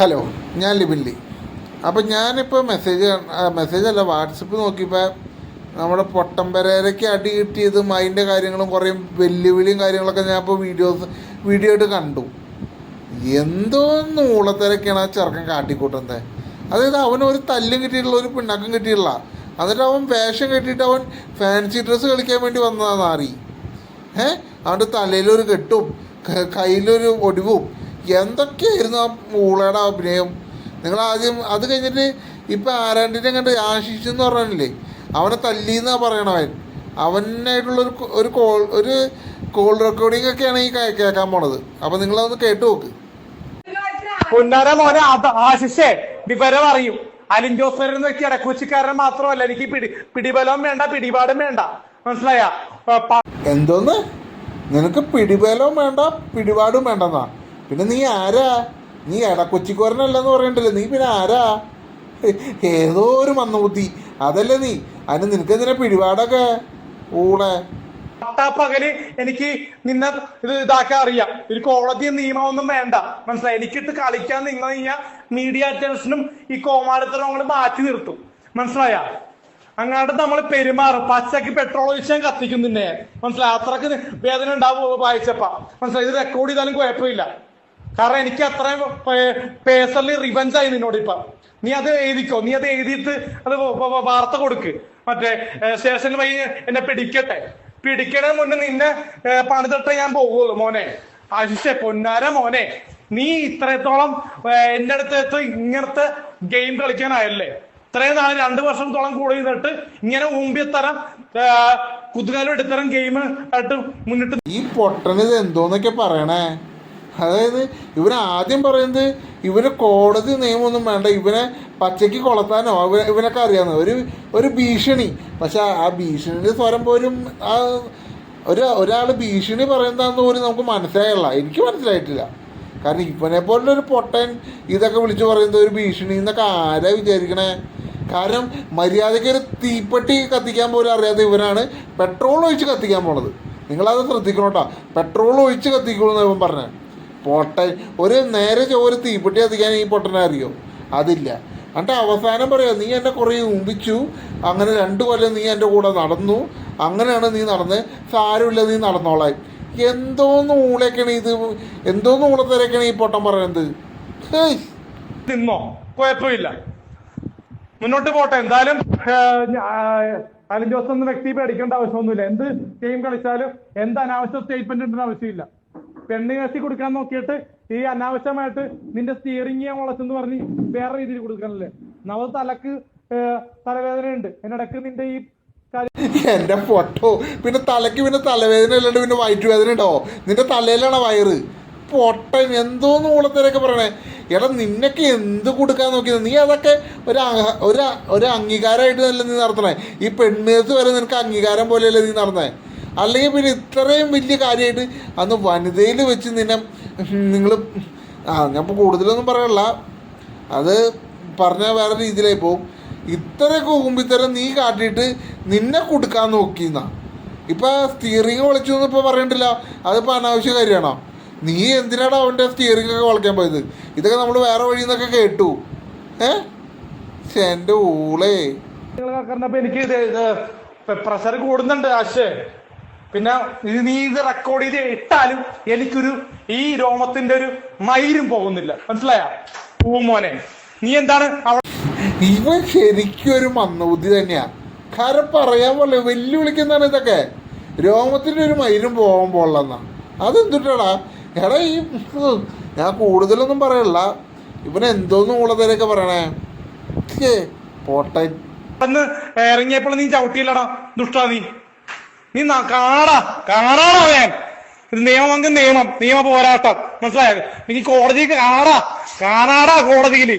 Hello ഞാൻ ലിബിൻലി അപ്പം ഞാനിപ്പോൾ മെസ്സേജ് മെസ്സേജ് അല്ല വാട്സപ്പ് നോക്കിയപ്പോൾ നമ്മുടെ പൊട്ടംപരേരയ്ക്ക് അടി കിട്ടിയത് അതിന്റെ കാര്യങ്ങളും കുറേ വെല്ലുവിളിയും കാര്യങ്ങളൊക്കെ ഞാൻ ഇപ്പോൾ വീഡിയോസ് വീഡിയോ ആയിട്ട് കണ്ടു. എന്തോ നൂളത്തിരക്കാണ് ആ ചെറുക്കൻ കാട്ടിക്കൂട്ടുന്നത്. അതായത് അവന് ഒരു തല്ലും കിട്ടിയിട്ടുള്ള ഒരു പിണ്ണാക്കം കിട്ടിയിട്ടുള്ള. എന്നിട്ട് അവൻ വേഷം കെട്ടിയിട്ട് അവൻ ഫാൻസി ഡ്രസ്സ് കളിക്കാൻ വേണ്ടി വന്നതാണെന്ന് അറി ഏഹ് അവന്റെ തലയിലൊരു കെട്ടും കയ്യിലൊരു ഒടിവും. എന്തൊക്കെയായിരുന്നു ആ ഊളയുടെ അഭിനയം? നിങ്ങൾ ആദ്യം അത് കഴിഞ്ഞിട്ട് ഇപ്പം ആരാണ്ടിനെ കണ്ട് ആശിഷ് എന്ന് പറഞ്ഞില്ലേ? അവനെ തല്ലി എന്നാണ് പറയണവൻ അവനായിട്ടുള്ളൊരു ഒരു കോൾ ഒരു കോൾ റെക്കോർഡിംഗ് ഒക്കെയാണ് ഈ കേൾക്കാൻ പോണത്. അപ്പം നിങ്ങളതൊന്ന് കേട്ടു നോക്ക്. പുന്നാര മോനെ ആശിഷേ വിവരം അറിയും. അലിൻ ജോസ് എന്ന് വ്യക്തി ഇടക്കൊച്ചിക്കാരൻ മാത്രമല്ല എനിക്ക് പിടി പിടിബലവും വേണ്ട പിടിപാടും വേണ്ട. മനസ്സിലായ? എന്തോന്ന്? നിനക്ക് പിടിബലവും വേണ്ട പിടിപാടും വേണ്ടെന്നാ? പിന്നെ നീ ആരാ? നീ എടക്കൊച്ചിക്കോരനല്ലെന്ന് പറയണ്ടല്ലോ. നീ പിന്നെ ആരാ? ഏതോ ഒരു മന്ദബുദ്ധി. അതല്ലേ നീ? അതിന് നിനക്ക് എന്തിനാ പിടിപാടൊക്കെ? ഊളെ. പകൽ എനിക്ക് നിന്നെ ഇത് ഇതാക്കാൻ അറിയാം. ഒരു കോടതി നിയമമൊന്നും വേണ്ട. മനസ്സിലായി? എനിക്കിട്ട് കളിക്കാൻ നിങ്ങൾ കഴിഞ്ഞാൽ മീഡിയ അറ്റൻഷനും ഈ കോമാളിത്തരം അങ്ങോട്ട് മാറ്റി നിർത്തും. മനസ്സിലായ? അങ്ങാണ്ട് നമ്മൾ പെരുമാറും. പച്ചക്ക് പെട്രോൾ ഒഴിച്ചാൽ കത്തിക്കും നിന്നെ. മനസ്സിലായി? അത്രയ്ക്ക് വേദന ഉണ്ടാവും വായിച്ചപ്പ മനസ്സിലായി? ഇത് റെക്കോർഡ് ചെയ്താലും കുഴപ്പമില്ല. കാരണം എനിക്ക് അത്രയും പേഴ്സണലി റിവഞ്ച് ആയി നിന്നോട് ഇപ്പൊ. നീ അത് എഴുതിക്കോ? നീ അത് എഴുതിയിട്ട് അത് വ- വ- വാർത്ത കൊടുക്ക്. മറ്റേ സ്റ്റേഷനിൽ വഴി എന്നെ പിടിക്കട്ടെ. പിടിക്കണ മുന്നേ നിന്നെ പണി പണിതിട്ടേ ഞാൻ പോകുള്ളൂ മോനെ. അശിഷെ പൊന്നാര മോനെ. നീ ഇത്രത്തോളം എന്റെ അടുത്ത് ഇങ്ങനത്തെ ഗെയിം കളിക്കാനായല്ലേ? ഇത്രയും നാളെ രണ്ടു വർഷത്തോളം കൂടെ നിന്നിട്ട് ഇങ്ങനെ ഊമ്പിത്തരം കുതുകാലം എടുത്തരം ഗെയിം ആയിട്ട് മുന്നിട്ട് ഈ പൊട്ടണിത് എന്തോന്നൊക്കെ പറയണേ? അതായത് ഇവരാദ്യം ആദ്യം പറയുന്നത് ഇവന് കോടതി നിയമമൊന്നും വേണ്ട ഇവനെ പച്ചയ്ക്ക് കൊളത്താനോ അവ ഇവനൊക്കെ അറിയാവുന്ന ഒരു ഒരു ഭീഷണി. പക്ഷെ ആ ഭീഷണിയുടെ സ്വരം പോലും ആ ഒരു ഒരാൾ ഭീഷണി പറയുന്നതാണെന്ന് പോലും നമുക്ക് മനസ്സിലായില്ല. എനിക്ക് മനസ്സിലായിട്ടില്ല. കാരണം ഇവനെ പോലുള്ള ഒരു പൊട്ടൻ ഇതൊക്കെ വിളിച്ചു പറയുന്നത് ഒരു ഭീഷണി എന്നൊക്കെ ആരാ വിചാരിക്കണേ? കാരണം മര്യാദയ്ക്ക് ഒരു തീപ്പെട്ടി കത്തിക്കാൻ പോലും അറിയാത്ത ഇവനാണ് പെട്രോൾ ഒഴിച്ച് കത്തിക്കാൻ പോണത്. നിങ്ങളത് ശ്രദ്ധിക്കണം കേട്ടോ. പെട്രോൾ ഒഴിച്ച് കത്തിക്കുള്ളൂ ഇവൻ പറഞ്ഞ. പൊട്ടൻ. ഒരു നേരെ ചോ- ഒരു തീപ്പെട്ടി അധികം ഈ പൊട്ടനെ അറിയോ? അതില്ല. എന്നിട്ട് അവസാനം പറയാം നീ എന്നെ കുറേ ഉമ്പിച്ചു അങ്ങനെ രണ്ട് കൊല്ലം നീ എന്റെ കൂടെ നടന്നു. അങ്ങനെയാണ് നീ നടന്ന്. സാരമില്ല നീ നടന്നോളെ. എന്തോന്ന് ഊളേക്കണേ ഇത്? എന്തോന്ന് ഊളത്തിരക്കാണ് ഈ പൊട്ടൻ പറയുന്നത് ഹേയ്. നിന്നോ? കുഴപ്പമില്ല. മുന്നോട്ട് പോട്ടെ. എന്തായാലും ഒന്നും അലിൻ എന്ന വ്യക്തി പേടിക്കേണ്ട ആവശ്യമൊന്നുമില്ല. എന്ത് ഗെയിം കളിച്ചാലും എന്ത് അനാവശ്യ സ്റ്റേറ്റ്മെന്റ് ഉണ്ടെന്ന് ആവശ്യമില്ല. പെണ്ണ് കൊടുക്കാൻ നോക്കിയിട്ട് ഈ അനാവശ്യമായിട്ട് നിന്റെ സ്റ്റിയറിംഗ് ഞാൻ മുളച്ചെന്ന് പറഞ്ഞ് വേറെ രീതിയിൽ കൊടുക്കാനല്ലേ? നമ്മൾ തലക്ക് ഏഹ്, തലവേദനയുണ്ട്. എന്നിടക്ക് നിന്റെ ഈ എന്റെ പൊട്ടോ. പിന്നെ തലക്ക് പിന്നെ തലവേദന അല്ലാണ്ട് പിന്നെ വയറ്റുവേദന ഉണ്ടോ? നിന്റെ തലയിലാണ് വയറ്? പൊട്ടൻ എന്തോന്ന് ഊളത്തിലൊക്കെ പറയണേ. എടാ നിന്നൊക്കെ എന്ത് കൊടുക്കാൻ നോക്കിയത്? നീ അതൊക്കെ ഒരു ഒരു ഒരു അംഗീകാരമായിട്ട് നല്ല നീ നടത്തണേ? ഈ പെണ്ണേഴ്സ് വരെ നിനക്ക് അംഗീകാരം പോലെയല്ലേ നീ നടന്നേ അല്ലെങ്കിൽ പിന്നെ ഇത്രയും വലിയ കാര്യമായിട്ട് അന്ന് വനിതയിൽ വെച്ച് നിന്നെ നിങ്ങൾ ആ ഞാൻ ഇപ്പോൾ കൂടുതലൊന്നും പറയല്ല അത് പറഞ്ഞാൽ വേറെ രീതിയിലായി പോകും. ഇത്രയൊക്കെ ഊമ്പിത്തരം നീ കാട്ടിയിട്ട് നിന്നെ കൊടുക്കാൻ നോക്കിന്നാ. ഇപ്പം സ്റ്റിയറിങ് വിളിച്ചു എന്ന് ഇപ്പോൾ പറയണ്ടില്ല അതിപ്പോൾ അനാവശ്യ കാര്യമാണോ? നീ എന്തിനാണ് അവന്റെ സ്റ്റിയറിംഗ് ഒക്കെ വളയ്ക്കാൻ പോയത്? ഇതൊക്കെ നമ്മൾ വേറെ വഴിയിൽ നിന്നൊക്കെ കേട്ടു. ഏ? ശ്ശെ, എന്റെ ഊളേ. എനിക്ക് പ്രഷർ കൂടുന്നുണ്ട് ആശേ. പിന്നെ ഇത് നീ ഇത് റെക്കോർഡ് ചെയ്ത് ഇട്ടാലും എനിക്കൊരു ഈ രോമത്തിന്റെ ഒരു മയിലും പോകുന്നില്ല. മനസ്സിലായ? പൂമോനെ നീ എന്താണ് ഇവ ശരിക്കും ഒരു മന്ദബുദ്ധി തന്നെയാ. കാരണം പറയാൻ പോലെ വെല്ലുവിളിക്കുന്നതാണ് ഇതൊക്കെ. രോമത്തിന്റെ ഒരു മയിലും പോകാൻ പോകലെന്നാ അതെന്തിട്ടാടാ? എടാ ഈ ഞാൻ കൂടുതലൊന്നും പറയല്ല ഇവൻ എന്തോന്നും ഉള്ളതിലൊക്കെ പറയണേ. പോട്ടെ. അന്ന് ഇറങ്ങിയപ്പോൾ നീ ചവിട്ടിയില്ലടാ ദുഷ്ടാ നീ. നീ ന- കാണാടാ ഞാൻ ഇത് നിയമമെങ്കിൽ നിയമം നിയമ പോരാട്ടം. മനസ്സിലായത് നീ കോടതി കാണാടാ കാണാടാ കോടതിയിൽ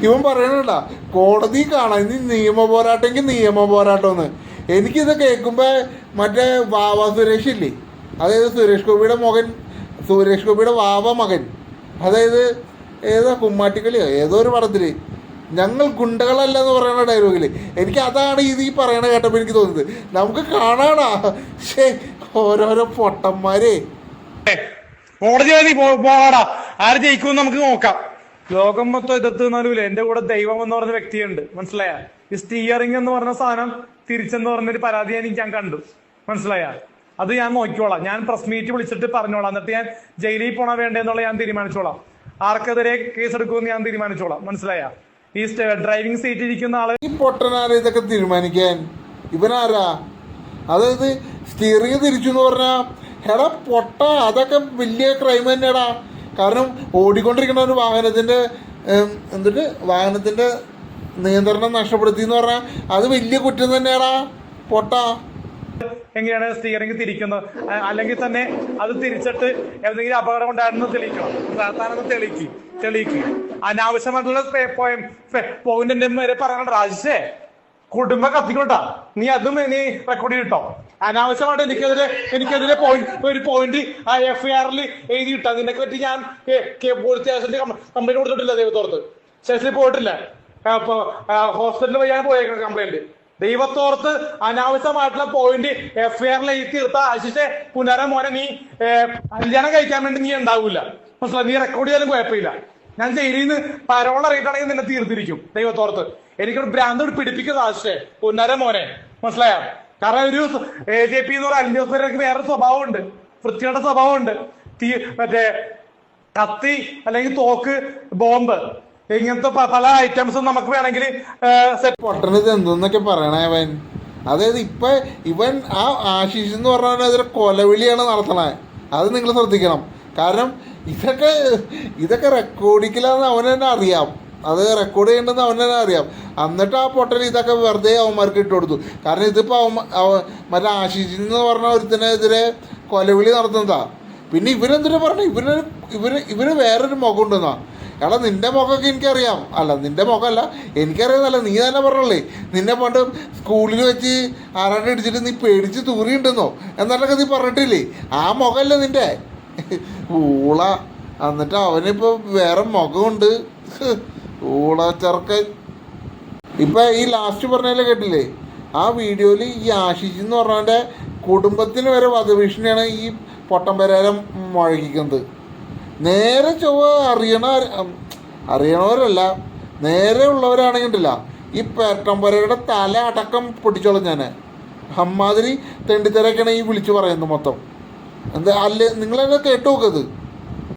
ഇവൻ പറയണല്ല കോടതി കാണാം ഇനി നിയമ പോരാട്ടമെങ്കിൽ നിയമ പോരാട്ടമെന്ന് എനിക്കിത് കേൾക്കുമ്പോൾ മറ്റേ വാവ സുരേഷ് ഇല്ലേ? അതായത് സുരേഷ് ഗോപിയുടെ മകൻ സുരേഷ് ഗോപിയുടെ വാവ മകൻ. അതായത് ഏതാ കുമ്മാട്ടിക്കളിയോ ഏതോ ഒരു പടത്തിൽ ഞങ്ങൾ ഗുണ്ടകളല്ല എന്ന് പറയുന്ന ഡയലോഗിൽ എനിക്ക് അതാണ് ഇത് ഈ പറയണ കേട്ടപ്പോൾ എനിക്ക് തോന്നുന്നത് നമുക്ക് കാണാണാ പക്ഷേ ഓരോരോ പൊട്ടന്മാരെ. ആര് ജയിക്കും നമുക്ക് നോക്കാം. ലോകം മൊത്തം എതിർത്തുന്നാലും എന്റെ കൂടെ ദൈവം എന്ന് പറഞ്ഞ വ്യക്തിയുണ്ട്. മനസ്സിലായ? ഈ സ്റ്റിയറിംഗ് എന്ന് പറഞ്ഞ സാധനം തിരിച്ചെന്ന് പറഞ്ഞൊരു പരാതി എനിക്ക് ഞാൻ കണ്ടു. മനസ്സിലായ? അത് ഞാൻ നോക്കിക്കോളാം. ഞാൻ പ്രസ് മീറ്റ് വിളിച്ചിട്ട് പറഞ്ഞോളാം. എന്നിട്ട് ഞാൻ ജയിലിൽ പോണ വേണ്ടെന്നുള്ള ഞാൻ തീരുമാനിച്ചോളാം. ആർക്കെതിരെ കേസ് എടുക്കുമെന്ന് ഞാൻ തീരുമാനിച്ചോളാം. മനസ്സിലായ? ഈ ഡ്രൈവിംഗ് സീറ്റ് ഇരിക്കുന്ന ആൾ. ഈ പൊട്ടനാരെ ഇതൊക്കെ തീരുമാനിക്കാൻ? ഇവനാരാ? അതായത് സ്റ്റിയറിംഗ് തിരിച്ചു എന്ന് പറഞ്ഞാൽ എടാ പൊട്ട അതൊക്കെ വലിയ ക്രൈം തന്നെയാടാ. കാരണം ഓടിക്കൊണ്ടിരിക്കുന്ന ഒരു വാഹനത്തിന്റെ എന്നിട്ട് വാഹനത്തിന്റെ നിയന്ത്രണം നഷ്ടപ്പെടുത്തി എന്ന് പറഞ്ഞാൽ അത് വലിയ കുറ്റം തന്നെയാടാ. പൊട്ട. എങ്ങനെയാണ് സ്റ്റിയറിംഗ് തിരിക്കുന്നത്? അല്ലെങ്കിൽ തന്നെ അത് തിരിച്ചിട്ട് എന്തെങ്കിലും അപകടം ഉണ്ടായിരുന്നു തെളിയിക്കണം? താനൊന്ന് തെളിയിക്കും. തെളിയിക്കും. അനാവശ്യമായിട്ടുള്ള പോയം പോയിന്റ് വരെ പറയണം രാജേ കുടുംബം കത്തിക്കോട്ടാ നീ അതും നീ റെക്കോർഡ് ചെയ്തിട്ടോ? അനാവശ്യമായിട്ട് എനിക്കെതിരെ എനിക്കെതിരെ പോയിന്റ് ഒരു പോയിന്റ് ആ എഫ് ഐ ആറിൽ എഴുതി കിട്ടാം നിന്നെ പറ്റി ഞാൻ പോലീസ് സ്റ്റേഷനിൽ കംപ്ലൈന്റ് കൊടുത്തിട്ടില്ല ദൈവത്തോർത്ത് സ്റ്റേഷനിൽ പോയിട്ടില്ല. ഹോസ്പിറ്റലിൽ പോയി ഞാൻ പോയേക്കാം കംപ്ലൈന്റ്. ദൈവത്തോർത്ത് അനാവശ്യമായിട്ടുള്ള പോയിന്റ് എഫ് ഐ ആറിൽ എഴുതി തീർത്ത ആശിഷെ പുനര മോനെ നീ കല്യാണം കഴിക്കാൻ വേണ്ടി നീ ഉണ്ടാവൂല. മനസ്സിലായി? നീ റെക്കോർഡ് ചെയ്യാനും കുഴപ്പമില്ല. ഞാൻ ജയിലിൽ നിന്ന് പരോൾ അറിയിട്ടാണെങ്കിൽ നിന്നെ തീർത്തിരിക്കും ദൈവത്തോർത്ത്. എനിക്കൊരു ഭ്രാന്തോട് പിടിപ്പിക്കുന്ന ആശിഷെ. പുനര മോനെ. മനസ്സിലായോ? കാരണം ഒരു എ ജെ പി എന്ന് പറയുന്ന അന്വേഷകർക്ക് വേറെ സ്വഭാവമുണ്ട്. വൃത്തിയുടെ സ്വഭാവമുണ്ട്. തീ മറ്റേ കത്തി അല്ലെങ്കിൽ തോക്ക് ബോംബ്. ഇങ്ങനത്തെ പല ഐറ്റംസും നമുക്ക് വേണമെങ്കിൽ സെറ്റ് എന്തെന്നൊക്കെ പറയണേ അവൻ. അതായത് ഇപ്പൊ ഇവൻ ആ ആശീഷ് എന്ന് പറഞ്ഞ കൊലവിളിയാണ് നടത്തണേ. അത് നിങ്ങൾ ശ്രദ്ധിക്കണം. കാരണം ഇതൊക്കെ ഇതൊക്കെ റെക്കോർഡിക്കില്ലാന്ന് അവൻ തന്നെ അറിയാം. അത് റെക്കോർഡ് ചെയ്യേണ്ടതെന്ന് അവൻ തന്നെ അറിയാം. എന്നിട്ട് ആ പൊട്ടൽ ഇതൊക്കെ വെറുതെ അവന്മാർക്ക് ഇട്ട് കൊടുത്തു. കാരണം ഇതിപ്പോൾ അവൻ അവ- മറ്റേ ആശീഷ് എന്ന് പറഞ്ഞ ഒരുത്തിനെതിരെ കൊലവിളി നടത്തുന്നതാ. പിന്നെ ഇവരെന്തിനാ പറഞ്ഞു? ഇവരൊരു ഇവർ ഇവർ വേറൊരു മുഖം ഉണ്ടെന്നാ. എടാ നിന്റെ മുഖമൊക്കെ എനിക്കറിയാം. അല്ല നിന്റെ മുഖമല്ല എനിക്കറിയാന്നല്ല നീ തന്നെ പറഞ്ഞല്ലേ നിന്നെ പണ്ട് സ്കൂളിൽ വെച്ച് ആരാണ്ട് ഇടിച്ചിട്ട് നീ പേടിച്ച് തൂറിയിട്ടുണ്ടെന്നോ എന്നിട്ടൊക്കെ നീ പറഞ്ഞിട്ടില്ലേ? ആ മുഖമല്ലേ നിന്റെ ഊള എന്നിട്ട് അവനിപ്പോൾ വേറെ മുഖമുണ്ട്. ഊള ചെറുക്കൻ. ഇപ്പം ഈ ലാസ്റ്റ് പറഞ്ഞതിൽ കേട്ടില്ലേ? ആ വീഡിയോയിൽ ഈ ആശിഷ് എന്ന് പറഞ്ഞവന്റെ കുടുംബത്തിന് വരെ വധഭീഷണിയാണ് ഈ പൊട്ടംപരാരം മുഴകിക്കുന്നത് നേരെ ചൊവ്വ അറിയണ അറിയണവരല്ല. നേരെ ഉള്ളവരാണെങ്കിണ്ടല്ല ഈ പേട്ടമ്പരയുടെ തല അടക്കം പൊട്ടിച്ചോളും ഞാൻ അമ്മാതിരി തെണ്ടിത്തരൊക്കെയാണ് ഈ വിളിച്ചു പറയുന്നത് മൊത്തം. എന്താ അല്ലേ നിങ്ങളെന്നെ കേട്ടു നോക്കത്